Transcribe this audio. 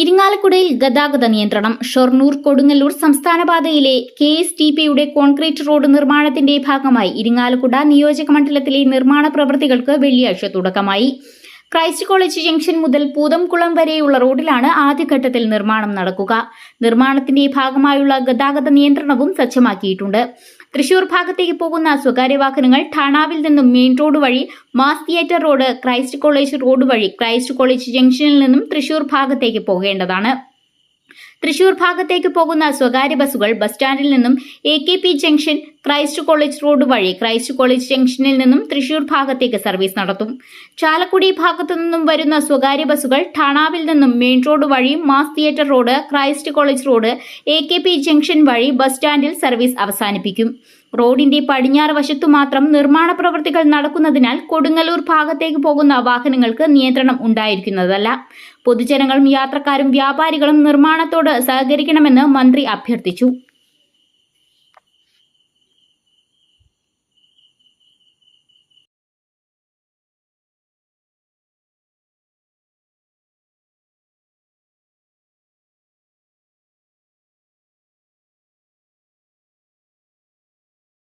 ഇരിങ്ങാലക്കുടയിൽ ഗതാഗത നിയന്ത്രണം. ഷൊർണൂർ കൊടുങ്ങല്ലൂർ സംസ്ഥാന പാതയിലെ കെ എസ് ടി പിയുടെ കോൺക്രീറ്റ് റോഡ് നിർമ്മാണത്തിന്റെ ഭാഗമായി ഇരിങ്ങാലക്കുട നിയോജക മണ്ഡലത്തിലെ നിർമ്മാണ പ്രവൃത്തികൾക്ക് വെള്ളിയാഴ്ച തുടക്കമായി. ക്രൈസ്റ്റ് കോളേജ് ജംഗ്ഷൻ മുതൽ പൂതംകുളം വരെയുള്ള റോഡിലാണ് ആദ്യഘട്ടത്തിൽ നിർമ്മാണം നടക്കുക. നിർമ്മാണത്തിന്റെ ഭാഗമായുള്ള ഗതാഗത നിയന്ത്രണവും സജ്ജമാക്കിയിട്ടുണ്ട്. തൃശൂർ ഭാഗത്തേക്ക് പോകുന്ന സ്വകാര്യ വാഹനങ്ങൾ ഠാണാവിൽ നിന്നും മെയിൻ റോഡ് വഴി mass theatre road Christ college road വഴി ക്രൈസ്റ്റ് കോളേജ് ജംഗ്ഷനിൽ നിന്നും തൃശൂർ ഭാഗത്തേക്ക് പോകേണ്ടതാണ്. തൃശൂർ ഭാഗത്തേക്ക് പോകുന്ന സ്വകാര്യ ബസ്സുകൾ ബസ് സ്റ്റാൻഡിൽ നിന്നും A K P junction Christ college road വഴി ക്രൈസ്റ്റ് കോളേജ് ജംഗ്ഷനിൽ നിന്നും തൃശൂർ ഭാഗത്തേക്ക് സർവീസ് നടത്തും. ചാലക്കുടി ഭാഗത്തു നിന്നും വരുന്ന സ്വകാര്യ ബസ്സുകൾ ഠാണാവിൽ നിന്നും മെയിൻ റോഡ് വഴി mass theatre road Christ college road A K P junction വഴി ബസ് സ്റ്റാൻഡിൽ സർവീസ് അവസാനിപ്പിക്കും. റോഡിന്റെ പടിഞ്ഞാറ് വശത്തു മാത്രം നിർമ്മാണ പ്രവൃത്തികൾ നടക്കുന്നതിനാൽ കൊടുങ്ങല്ലൂർ ഭാഗത്തേക്ക് പോകുന്ന വാഹനങ്ങൾക്ക് നിയന്ത്രണം ഉണ്ടായിരിക്കുന്നതല്ല. പൊതുജനങ്ങളും യാത്രക്കാരും വ്യാപാരികളും നിർമ്മാണത്തോട് സഹകരിക്കണമെന്ന് മന്ത്രി അഭ്യർത്ഥിച്ചു.